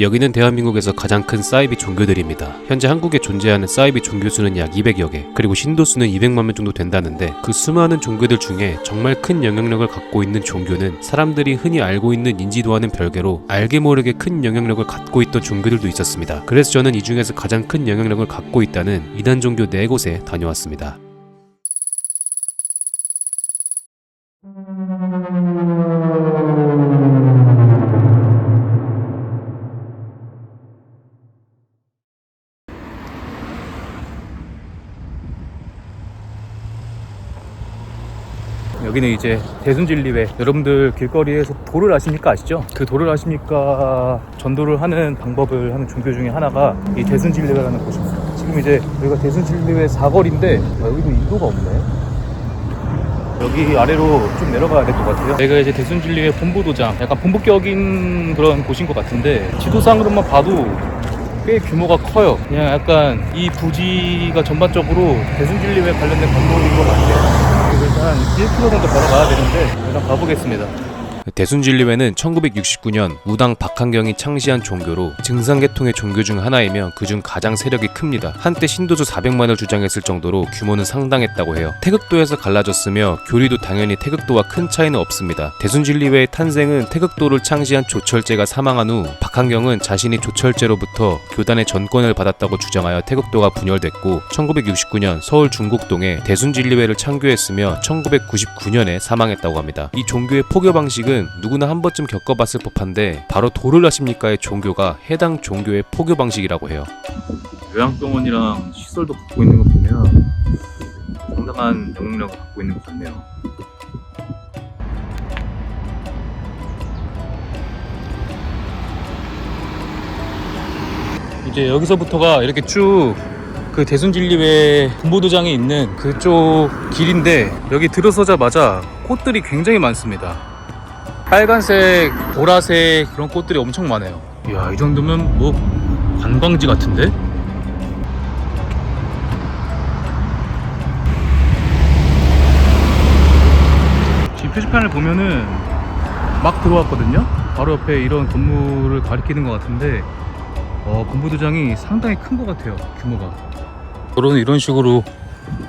여기는 대한민국에서 가장 큰 사이비 종교들입니다. 현재 한국에 존재하는 사이비 종교 수는 약 200여 개, 그리고 신도 수는 200만 명 정도 된다는데 그 수많은 종교들 중에 정말 큰 영향력을 갖고 있는 종교는 사람들이 흔히 알고 있는 인지도와는 별개로 알게 모르게 큰 영향력을 갖고 있던 종교들도 있었습니다. 그래서 저는 이 중에서 가장 큰 영향력을 갖고 있다는 이단 종교 네 곳에 다녀왔습니다. 여기는 이제 대순진리회. 여러분들 길거리에서 도를 아십니까? 아시죠? 그 도를 아십니까? 전도를 하는 방법을 하는 종교 중에 하나가 이 대순진리회라는 곳입니다. 지금 이제 여기가 대순진리회 사거리인데 아, 여기도 인도가 없네. 여기 아래로 좀 내려가야 될 것 같아요. 여기가 이제 대순진리회 본부도장 약간 본부격인 그런 곳인 것 같은데 지도상으로만 봐도 꽤 규모가 커요. 그냥 약간 이 부지가 전반적으로 대순진리회 관련된 건물인 것 같아요 일단 1km 정도 걸어가야 되는데 일단 가보겠습니다. 대순진리회는 1969년 우당 박한경이 창시한 종교로 증상계통의 종교 중 하나이며 그중 가장 세력이 큽니다. 한때 신도수 400만을 주장했을 정도로 규모는 상당했다고 해요. 태극도에서 갈라졌으며 교리도 당연히 태극도와 큰 차이는 없습니다. 대순진리회의 탄생은 태극도를 창시한 조철제가 사망한 후 박한경은 자신이 조철제로부터 교단의 전권을 받았다고 주장하여 태극도가 분열됐고 1969년 서울 중곡동에 대순진리회를 창교했으며 1999년에 사망했다고 합니다. 이 종교의 포교 방식은 누구나 한 번쯤 겪어봤을 법한데 바로 도를 아십니까의 종교가 해당 종교의 포교 방식이라고 해요. 요양병원이랑 시설도 갖고 있는 거 보면 상당한 영향력을 갖고 있는 것 같네요. 이제 여기서부터가 이렇게 쭉 그 대순진리회 군보도장에 있는 그쪽 길인데 여기 들어서자마자 꽃들이 굉장히 많습니다. 빨간색, 보라색 그런 꽃들이 엄청 많아요. 이야, 이 정도면 뭐 관광지 같은데? 지금 표지판을 보면은 막 들어왔거든요. 바로 옆에 이런 건물을 가리키는 것 같은데 어, 건물도장이 상당히 큰 것 같아요. 규모가. 도로는 이런 식으로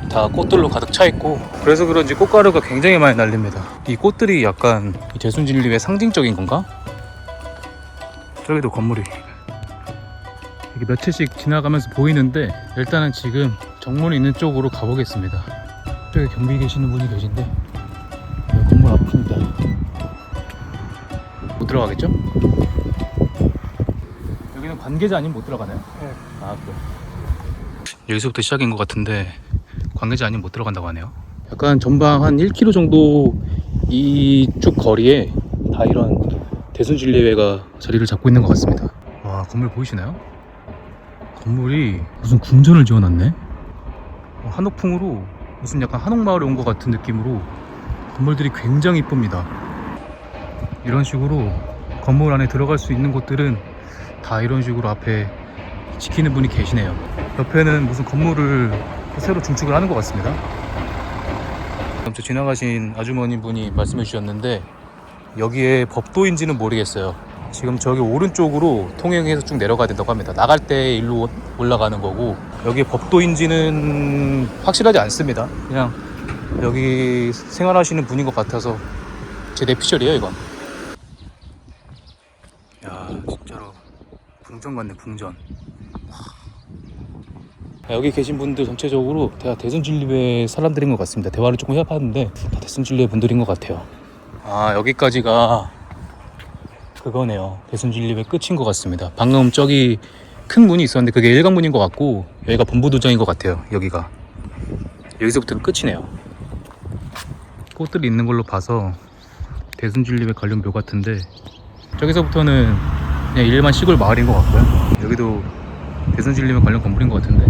다 꽃들로 가득 차 있고 그래서 그런지 꽃가루가 굉장히 많이 날립니다. 이 꽃들이 약간 이 대순진리의 상징적인 건가? 저기도 건물이 이게 며칠씩 지나가면서 보이는데 일단은 지금 정문이 있는 쪽으로 가보겠습니다. 저기 경비 계시는 분이 계신데 여기 건물 앞입니다. 못 들어가겠죠? 여기는 관계자 아니면 못 들어가나요? 네. 아 그래. 여기서부터 시작인 것 같은데 관계자 아니면 못 들어간다고 하네요. 약간 전방 한 1km 정도 이쪽 거리에 다 이런 대순진리회가 자리를 잡고 있는 것 같습니다. 와 건물 보이시나요? 건물이 무슨 궁전을 지어놨네. 어, 한옥풍으로 무슨 약간 한옥마을에 온 것 같은 느낌으로 건물들이 굉장히 이쁩니다. 이런 식으로 건물 안에 들어갈 수 있는 곳들은 다 이런 식으로 앞에 지키는 분이 계시네요. 옆에는 무슨 건물을 새로 중축을 하는 것 같습니다. 저 지나가신 아주머니 분이 말씀해 주셨는데 여기에 법도인지는 모르겠어요. 지금 저기 오른쪽으로 통행해서 쭉 내려가야 된다고 합니다. 나갈 때 일로 올라가는 거고 여기 법도인지는 확실하지 않습니다. 그냥 여기 생활하시는 분인 것 같아서 제 내피셜이에요 이건. 야 진짜로 궁전 같네 궁전. 여기 계신 분들 전체적으로 다 대순진리회 사람들인 것 같습니다. 대화를 조금 해봤는데 다 대순진리회 분들인 것 같아요. 아 여기까지가 그거네요. 대순진리회 끝인 것 같습니다. 방금 저기 큰 문이 있었는데 그게 일광문인 것 같고 여기가 본부도장인 것 같아요. 여기가 여기서부터는 끝이네요. 꽃들이 있는 걸로 봐서 대순진리회 관련 묘 같은데 저기서부터는 그냥 일반 시골 마을인 것 같고요. 여기도 대순진리회 관련 건물인 것 같은데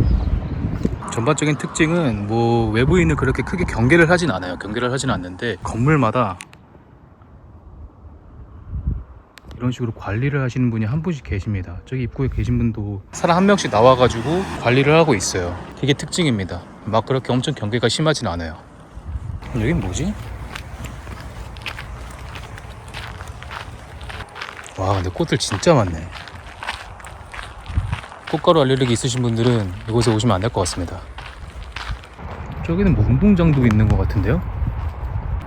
전반적인 특징은 뭐 외부인을 그렇게 크게 경계를 하진 않아요. 경계를 하진 않는데 건물마다 이런 식으로 관리를 하시는 분이 한 분씩 계십니다. 저기 입구에 계신 분도 사람 한 명씩 나와가지고 관리를 하고 있어요. 그게 특징입니다. 막 그렇게 엄청 경계가 심하진 않아요. 여긴 뭐지? 와 근데 꽃들 진짜 많네. 꽃가루 알레르기 있으신 분들은 이곳에 오시면 안 될 것 같습니다. 저기는 뭐 운동장도 있는 것 같은데요?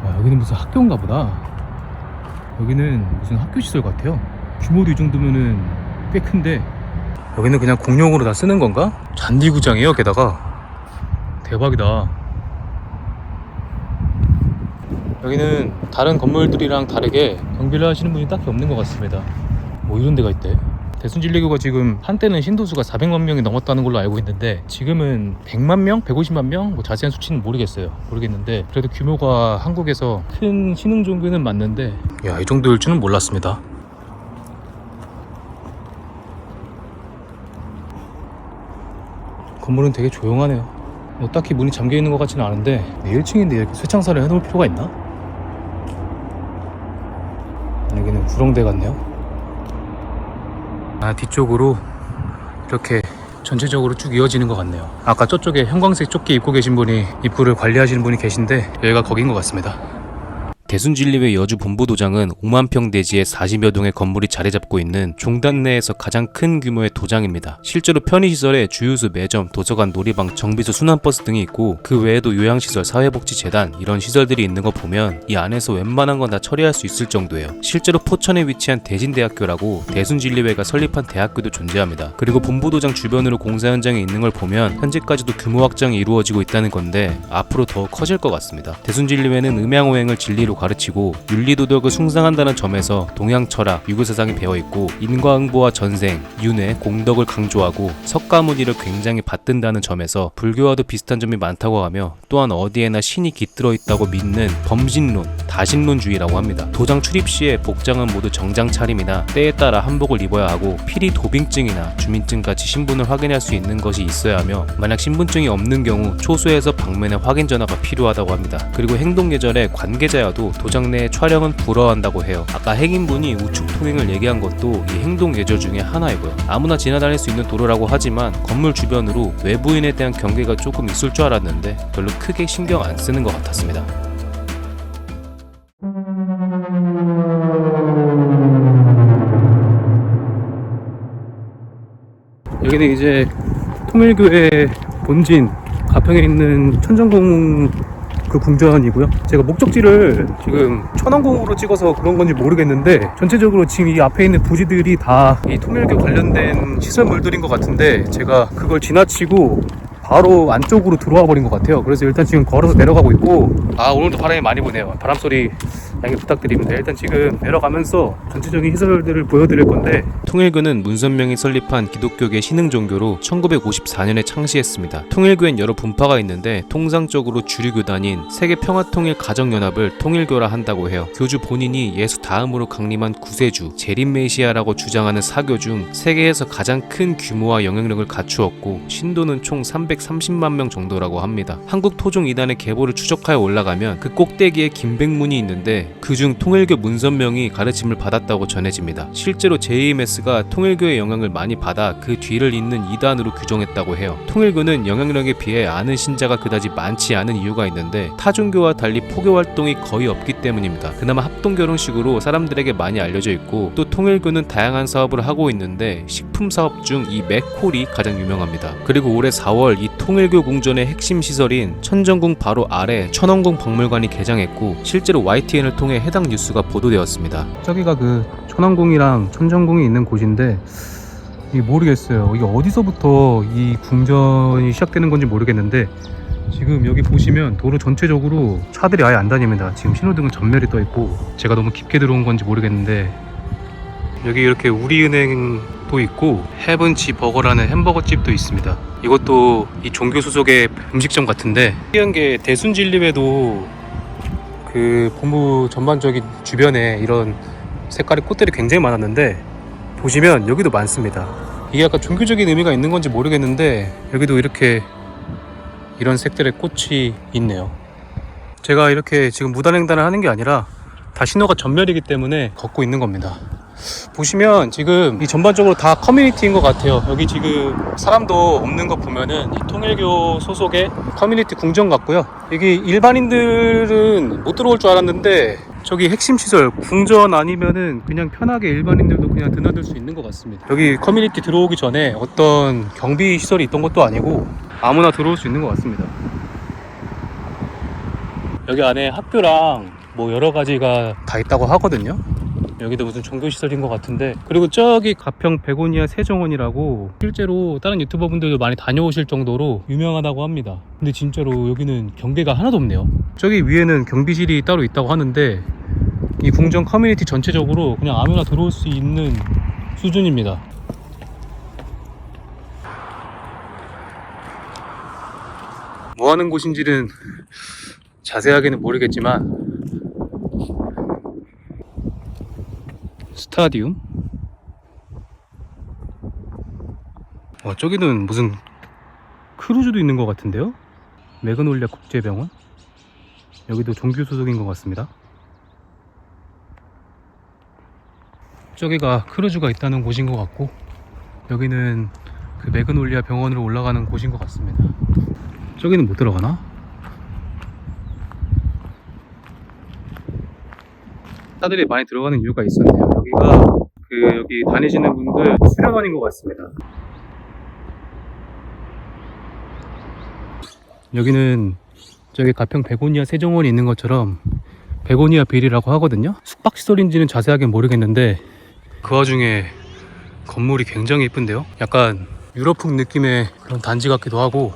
와, 여기는 무슨 학교인가 보다. 여기는 무슨 학교 시설 같아요. 규모도 이 정도면은 꽤 큰데 여기는 그냥 공용으로 다 쓰는 건가? 잔디구장이에요, 게다가. 대박이다. 여기는 다른 건물들이랑 다르게 경비를 하시는 분이 딱히 없는 것 같습니다. 뭐 이런 데가 있대. 대순진리교가 지금 한때는 신도수가 400만 명이 넘었다는 걸로 알고 있는데 지금은 100만 명, 150만 명, 뭐 자세한 수치는 모르겠어요. 모르겠는데 그래도 규모가 한국에서 큰 신흥 종교는 맞는데 야 이 정도일 줄은 몰랐습니다. 건물은 되게 조용하네요. 뭐 딱히 문이 잠겨 있는 것 같지는 않은데 1층인데 이렇게 쇠창살을 해놓을 필요가 있나? 여기는 구렁대 같네요. 아 뒤쪽으로 이렇게 전체적으로 쭉 이어지는 것 같네요. 아까 저쪽에 형광색 조끼 입고 계신 분이 입구를 관리하시는 분이 계신데 여기가 거긴 것 같습니다. 대순진리회 여주 본부도장은 5만 평 대지에 40여 동의 건물이 자리 잡고 있는 종단 내에서 가장 큰 규모의 도장입니다. 실제로 편의시설에 주유소, 매점, 도서관, 놀이방, 정비소, 순환버스 등이 있고 그 외에도 요양시설, 사회복지재단 이런 시설들이 있는 거 보면 이 안에서 웬만한 건 다 처리할 수 있을 정도예요. 실제로 포천에 위치한 대진대학교라고 대순진리회가 설립한 대학교도 존재합니다. 그리고 본부도장 주변으로 공사 현장에 있는 걸 보면 현재까지도 규모 확장이 이루어지고 있다는 건데 앞으로 더 커질 것 같습니다. 대순진리회는 음양오행을 진리로 가르치고 윤리도덕을 숭상한다는 점에서 동양 철학, 유교사상이 배어 있고 인과응보와 전생, 윤회, 공덕을 강조하고 석가모니를 굉장히 받든다는 점에서 불교와도 비슷한 점이 많다고 하며 또한 어디에나 신이 깃들어 있다고 믿는 범신론, 다신론주의라고 합니다. 도장 출입 시에 복장은 모두 정장 차림이나 때에 따라 한복을 입어야 하고 필히 도빙증이나 주민증 같이 신분을 확인할 수 있는 것이 있어야 하며 만약 신분증이 없는 경우 초소에서 방면의 확인 전화가 필요하다고 합니다. 그리고 행동 예절에 관계자여도 도장 내 촬영은 불허한다고 해요. 아까 핵인분이 우측 통행을 얘기한 것도 이 행동 예절 중에 하나이고요. 아무나 지나다닐 수 있는 도로라고 하지만 건물 주변으로 외부인에 대한 경계가 조금 있을 줄 알았는데 별로 크게 신경 안 쓰는 것 같았습니다. 여기는 이제 통일교회 본진 가평에 있는 천정궁 그 궁전이고요. 제가 목적지를 지금 천왕궁으로 찍어서 그런 건지 모르겠는데 전체적으로 지금 이 앞에 있는 부지들이 다 이 통일교 관련된 시설물들인 것 같은데 제가 그걸 지나치고 바로 안쪽으로 들어와 버린 것 같아요. 그래서 일단 지금 걸어서 내려가고 있고 아 오늘도 바람이 많이 부네요. 바람 소리 양해 부탁드립니다. 일단 지금 내려가면서 전체적인 시설들을 보여드릴 건데 통일교는 문선명이 설립한 기독교계 신흥 종교로 1954년에 창시했습니다. 통일교엔 여러 분파가 있는데 통상적으로 주류 교단인 세계 평화통일 가정연합을 통일교라 한다고 해요. 교주 본인이 예수 다음으로 강림한 구세주 제림 메시아라고 주장하는 사교 중 세계에서 가장 큰 규모와 영향력을 갖추었고 신도는 총 330만 명 정도라고 합니다. 한국 토종 이단의 계보를 추적하여 올라가면 그 꼭대기에 김백문이 있는데 그중 통일교 문선명이 가르침을 받았다고 전해집니다. 실제로 JMS가 통일교의 영향을 많이 받아 그 뒤를 잇는 이단으로 규정했다고 해요. 통일교는 영향력에 비해 아는 신자가 그다지 많지 않은 이유가 있는데 타종교와 달리 포교 활동이 거의 없기 때문입니다. 그나마 합동 결혼식으로 사람들에게 많이 알려져 있고 또 통일교는 다양한 사업을 하고 있는데 식품 사업 중 이 맥콜이 가장 유명합니다. 그리고 올해 4월 이 통일교 궁전의 핵심 시설인 천정궁 바로 아래 천원궁 박물관이 개장했고 실제로 YTN을 통해 해당 뉴스가 보도되었습니다. 저기가 그 천왕궁이랑 천정궁이 있는 곳인데 이게 모르겠어요. 이게 어디서부터 이 궁전이 시작되는 건지 모르겠는데 지금 여기 보시면 도로 전체적으로 차들이 아예 안 다닙니다. 지금 신호등은 전멸이 떠 있고 제가 너무 깊게 들어온 건지 모르겠는데 여기 이렇게 우리은행도 있고 헤븐치 버거라는 햄버거 집도 있습니다. 이것도 이 종교 소속의 음식점 같은데 특이한 게 대순진리회도 그 본부 전반적인 주변에 이런 색깔의 꽃들이 굉장히 많았는데 보시면 여기도 많습니다. 이게 약간 종교적인 의미가 있는 건지 모르겠는데 여기도 이렇게 이런 색들의 꽃이 있네요. 제가 이렇게 지금 무단횡단을 하는 게 아니라 다 신호가 전멸이기 때문에 걷고 있는 겁니다. 보시면 지금 이 전반적으로 다 커뮤니티인 것 같아요. 여기 지금 사람도 없는 거 보면은 이 통일교 소속의 커뮤니티 궁전 같고요. 여기 일반인들은 못 들어올 줄 알았는데 저기 핵심 시설 궁전 아니면은 그냥 편하게 일반인들도 그냥 드나들 수 있는 것 같습니다. 여기 커뮤니티 들어오기 전에 어떤 경비 시설이 있던 것도 아니고 아무나 들어올 수 있는 것 같습니다. 여기 안에 학교랑 뭐 여러 가지가 다 있다고 하거든요. 여기도 무슨 종교 시설인 것 같은데 그리고 저기 가평 베고니아 세정원이라고 실제로 다른 유튜버 분들도 많이 다녀오실 정도로 유명하다고 합니다. 근데 진짜로 여기는 경계가 하나도 없네요. 저기 위에는 경비실이 따로 있다고 하는데 이 궁전 커뮤니티 전체적으로 그냥 아무나 들어올 수 있는 수준입니다. 뭐 하는 곳인지는 자세하게는 모르겠지만 스타디움? 와 저기는 무슨 크루즈도 있는 것 같은데요? 메그놀리아 국제병원? 여기도 종교 소속인 것 같습니다. 저기가 크루즈가 있다는 곳인 것 같고 여기는 그 메그놀리아 병원으로 올라가는 곳인 것 같습니다. 저기는 못 들어가나? 사들이 많이 들어가는 이유가 있었네요. 여기가 그 여기 다니시는 분들 수련원인 것 같습니다. 여기는 저기 가평 베고니아 세정원이 있는 것처럼 베고니아 빌이라고 하거든요. 숙박시설인지는 자세하게 모르겠는데 그 와중에 건물이 굉장히 예쁜데요. 약간 유럽풍 느낌의 그런 단지 같기도 하고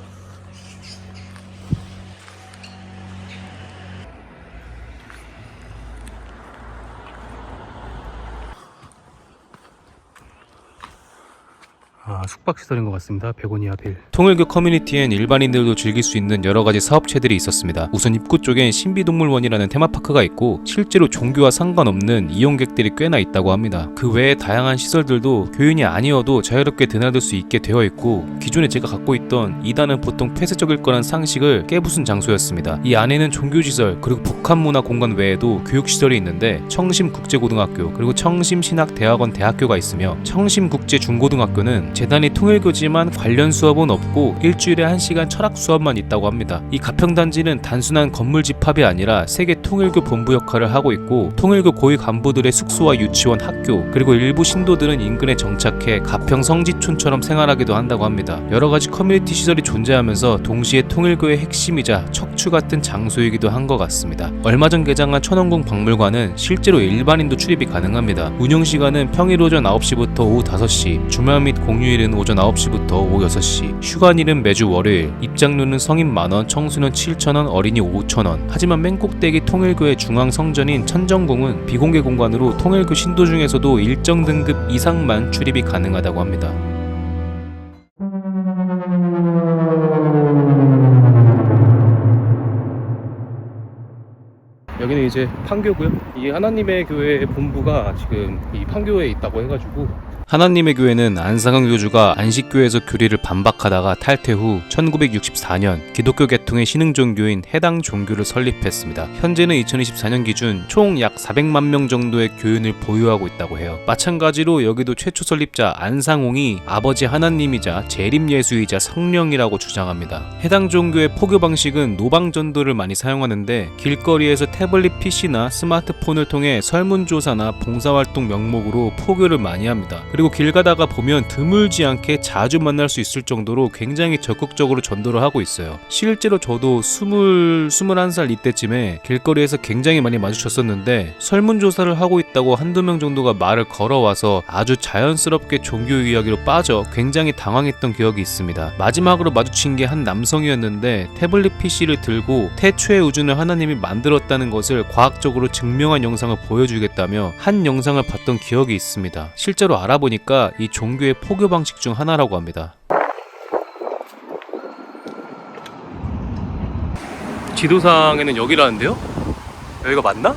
숙박시설인 것 같습니다. 베고니아 빌. 통일교 커뮤니티엔 일반인들도 즐길 수 있는 여러 가지 사업체들이 있었습니다. 우선 입구 쪽엔 신비동물원이라는 테마파크가 있고 실제로 종교와 상관없는 이용객들이 꽤나 있다고 합니다. 그 외에 다양한 시설들도 교인이 아니어도 자유롭게 드나들 수 있게 되어 있고 기존에 제가 갖고 있던 이단은 보통 폐쇄적일 거란 상식을 깨부순 장소였습니다. 이 안에는 종교시설 그리고 북한 문화 공간 외에도 교육시설이 있는데 청심국제고등학교 그리고 청심신학대학원 대학교가 있으며 청심국제중고등학교는 재단 이 통일교지만 관련 수업은 없고 일주일에 한시간 철학 수업만 있다고 합니다. 이 가평단지는 단순한 건물 집합이 아니라 세계 통일교 본부 역할을 하고 있고 통일교 고위 간부들의 숙소와 유치원, 학교 그리고 일부 신도들은 인근에 정착해 가평 성지촌처럼 생활하기도 한다고 합니다. 여러 가지 커뮤니티 시설이 존재하면서 동시에 통일교의 핵심이자 척추 같은 장소이기도 한 것 같습니다. 얼마 전 개장한 천원궁 박물관은 실제로 일반인도 출입이 가능합니다. 운영 시간은 평일 오전 9시부터 오후 5시, 주말 및 공휴일 은 오전 9시부터 오후 6시, 휴관일은 매주 월요일, 입장료는 성인 만원, 청소년 7천원, 어린이 5천원. 하지만 맨 꼭대기 통일교의 중앙 성전인 천정궁은 비공개 공간으로 통일교 신도 중에서도 일정 등급 이상만 출입이 가능하다고 합니다. 여기는 이제 판교고요. 이 하나님의 교회 본부가 지금 이 판교에 있다고 해가지고 하나님의 교회는 안상은 교주가 안식교에서 교리를 반박하다가 탈퇴 후 1964년 기독교 계통의 신흥 종교인 해당 종교를 설립했습니다. 현재는 2024년 기준 총 약 400만 명 정도의 교인을 보유하고 있다고 해요. 마찬가지로 여기도 최초 설립자 안상홍이 아버지 하나님이자 재림 예수이자 성령이라고 주장합니다. 해당 종교의 포교 방식은 노방 전도를 많이 사용하는데 길거리에서 태블릿 PC나 스마트폰을 통해 설문조사나 봉사활동 명목으로 포교를 많이 합니다. 그리고 길 가다가 보면 드물지 않게 자주 만날 수 있을 정도로 굉장히 적극적으로 전도를 하고 있어요. 실제로 저도 20, 21살 이때쯤에 길거리에서 굉장히 많이 마주쳤었는데 설문조사를 하고 있다고 한두 명 정도가 말을 걸어와서 아주 자연스럽게 종교 이야기로 빠져 굉장히 당황했던 기억이 있습니다. 마지막으로 마주친 게 한 남성이었는데 태블릿 PC를 들고 태초의 우주는 하나님이 만들었다는 것을 과학적으로 증명한 영상을 보여주겠다며 한 영상을 봤던 기억이 있습니다. 실제로 알아보니 까 이 종교의 포교 방식 중 하나라고 합니다. 지도상에는 여기라는데요? 여기가 맞나?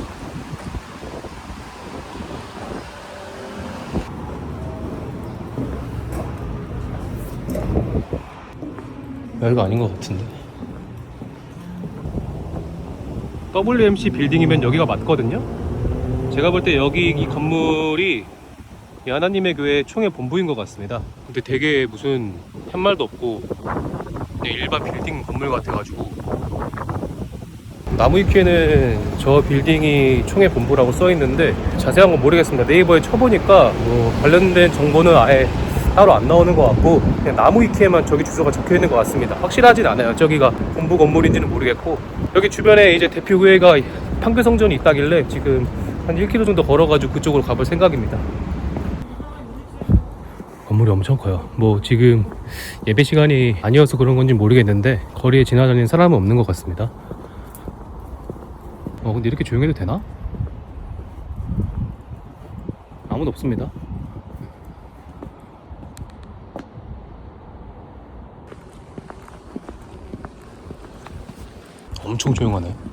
여기가 아닌 것 같은데. WMC 빌딩이면 여기가 맞거든요? 제가 볼 때 여기 이 건물이 이 하나님의 교회 총회 본부인 것 같습니다. 근데 되게 무슨 팻말도 없고 그냥 일반 빌딩 건물 같아가지고 나무 위키에는 저 빌딩이 총회 본부라고 써 있는데 자세한 건 모르겠습니다. 네이버에 쳐보니까 뭐 관련된 정보는 아예 따로 안 나오는 것 같고 그냥 나무 위키에만 저기 주소가 적혀 있는 것 같습니다. 확실하진 않아요. 저기가 본부 건물인지는 모르겠고 여기 주변에 이제 대표 교회가 판교성전이 있다길래 지금 한 1km 정도 걸어가지고 그쪽으로 가볼 생각입니다. 건물이 엄청 커요. 뭐 지금 예배 시간이 아니어서 그런 건지 모르겠는데 거리에 지나다니는 사람은 없는 것 같습니다. 어 근데 이렇게 조용해도 되나? 아무도 없습니다. 엄청 조용하네.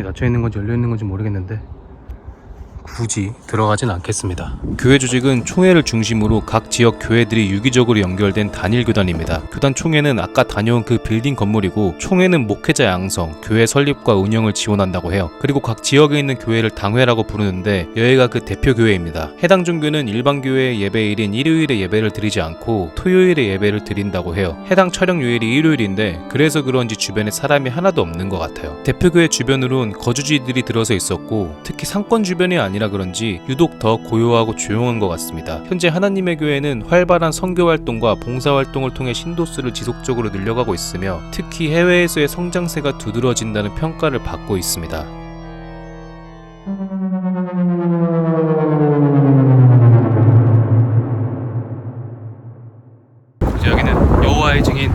문이 닫혀 있는 건지 열려 있는 건지 모르겠는데 굳이 들어가진 않겠습니다. 교회 조직은 총회를 중심으로 각 지역 교회들이 유기적으로 연결된 단일 교단입니다. 교단 총회는 아까 다녀온 그 빌딩 건물이고 총회는 목회자 양성, 교회 설립과 운영을 지원한다고 해요. 그리고 각 지역에 있는 교회를 당회라고 부르는데 여기가 그 대표 교회입니다. 해당 종교는 일반 교회 예배일인 일요일에 예배를 드리지 않고 토요일에 예배를 드린다고 해요. 해당 촬영 요일이 일요일인데 그래서 그런지 주변에 사람이 하나도 없는 것 같아요. 대표 교회 주변으론 거주지들이 들어서 있었고 특히 상권 주변이 아니라 그런지 유독 더 고요하고 조용한 것 같습니다. 현재 하나님의 교회는 활발한 선교 활동과 봉사 활동을 통해 신도수를 지속적으로 늘려가고 있으며 특히 해외에서의 성장세가 두드러진다는 평가를 받고 있습니다. 여기는 여호와의 증인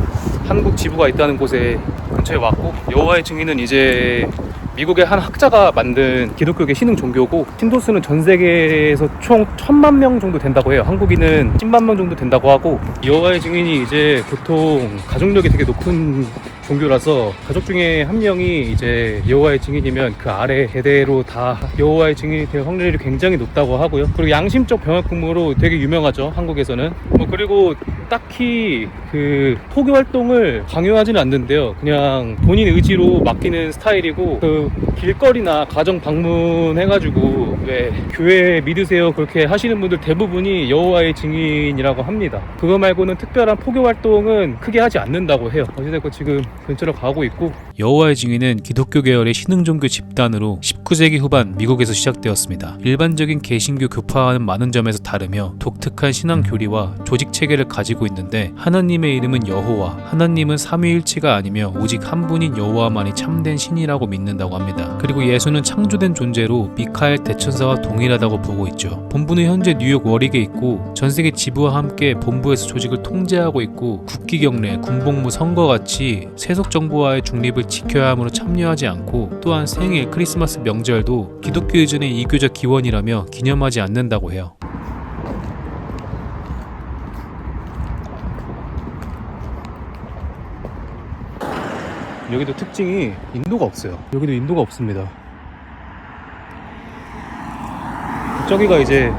한국 지부가 있다는 곳에 근처에 왔고 여호와의 증인은 이제 미국의 한 학자가 만든 기독교계 신흥 종교고 신도수는 전 세계에서 총 천만 명 정도 된다고 해요. 한국인은 10만 명 정도 된다고 하고 여호와의 증인이 이제 보통 가족력이 되게 높은 종교라서 가족 중에 한 명이 이제 여호와의 증인이면 그 아래 대대로 다 여호와의 증인이 될 확률이 굉장히 높다고 하고요. 그리고 양심적 병역 근무로 되게 유명하죠. 한국에서는. 뭐 그리고 딱히 그 포교 활동을 강요하지는 않는데요. 그냥 본인 의지로 맡기는 스타일이고 그 길거리나 가정 방문해가지고 왜 교회 믿으세요 그렇게 하시는 분들 대부분이 여호와의 증인이라고 합니다. 그거 말고는 특별한 포교 활동은 크게 하지 않는다고 해요. 어찌됐건 지금 근처로 가고 있고 여호와의 증인은 기독교 계열의 신흥 종교 집단으로 19세기 후반 미국에서 시작되었습니다. 일반적인 개신교 교파와는 많은 점에서 다르며 독특한 신앙 교리와 조직 체계를 가지고 있는데 하나님의 이름은 여호와, 하나님은 삼위일체가 아니며 오직 한 분인 여호와만이 참된 신이라고 믿는다고 합니다. 그리고 예수는 창조된 존재로 미카엘 대천사와 동일하다고 보고 있죠. 본부는 현재 뉴욕 워릭에 있고 전 세계 지부와 함께 본부에서 조직을 통제하고 있고 국기 경례, 군복무, 선거 같이 세속 정부와의 중립을 지켜야 하므로 참여하지 않고 또한 생일, 크리스마스 명절도 기독교 이전의 이교적 기원이라며 기념하지 않는다고 해요. 여기도 특징이 인도가 없어요. 여기도 인도가 없습니다. 저기가 이제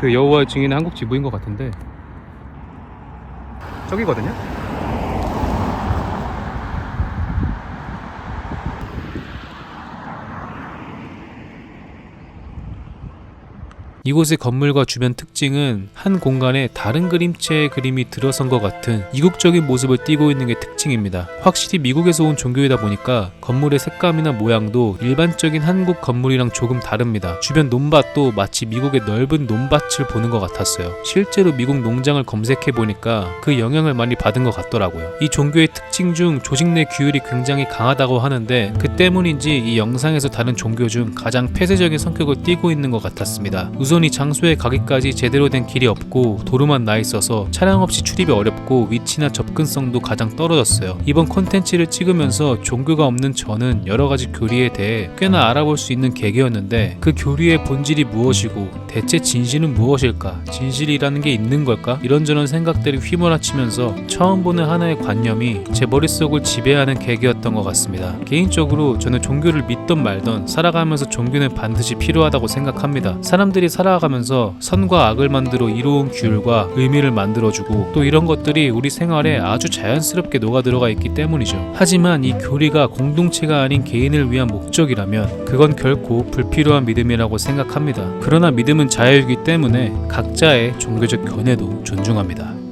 그 여호와의 증인의 한국 지부인 것 같은데 저기거든요. 이곳의 건물과 주변 특징은 한 공간에 다른 그림체의 그림이 들어선 것 같은 이국적인 모습을 띠고 있는 게 특징입니다. 확실히 미국에서 온 종교이다 보니까 건물의 색감이나 모양도 일반적인 한국 건물이랑 조금 다릅니다. 주변 논밭도 마치 미국의 넓은 논밭을 보는 것 같았어요. 실제로 미국 농장을 검색해 보니까 그 영향을 많이 받은 것 같더라고요. 이 종교의 특징 중 조직 내 규율이 굉장히 강하다고 하는데 그 때문인지 이 영상에서 다른 종교 중 가장 폐쇄적인 성격을 띠고 있는 것 같았습니다. 우선 이 장소에 가기까지 제대로 된 길이 없고 도로만 나 있어서 차량 없이 출입이 어렵고 위치나 접근성도 가장 떨어졌어요. 이번 콘텐츠를 찍으면서 종교가 없는 저는 여러 가지 교리에 대해 꽤나 알아볼 수 있는 계기였는데 그 교리의 본질이 무엇이고 대체 진실은 무엇일까? 진실이라는 게 있는 걸까? 이런저런 생각들이 휘몰아치면서 처음 보는 하나의 관념이 제 머릿속을 지배하는 계기였던 것 같습니다. 개인적으로 저는 종교를 믿던 말던 살아가면서 종교는 반드시 필요하다고 생각합니다. 사람들이 살아 살아가면서 선과 악을 만들어 이로운 규율과 의미를 만들어주고 또 이런 것들이 우리 생활에 아주 자연스럽게 녹아들어가 있기 때문이죠. 하지만 이 교리가 공동체가 아닌 개인을 위한 목적이라면 그건 결코 불필요한 믿음이라고 생각합니다. 그러나 믿음은 자유이기 때문에 각자의 종교적 견해도 존중합니다.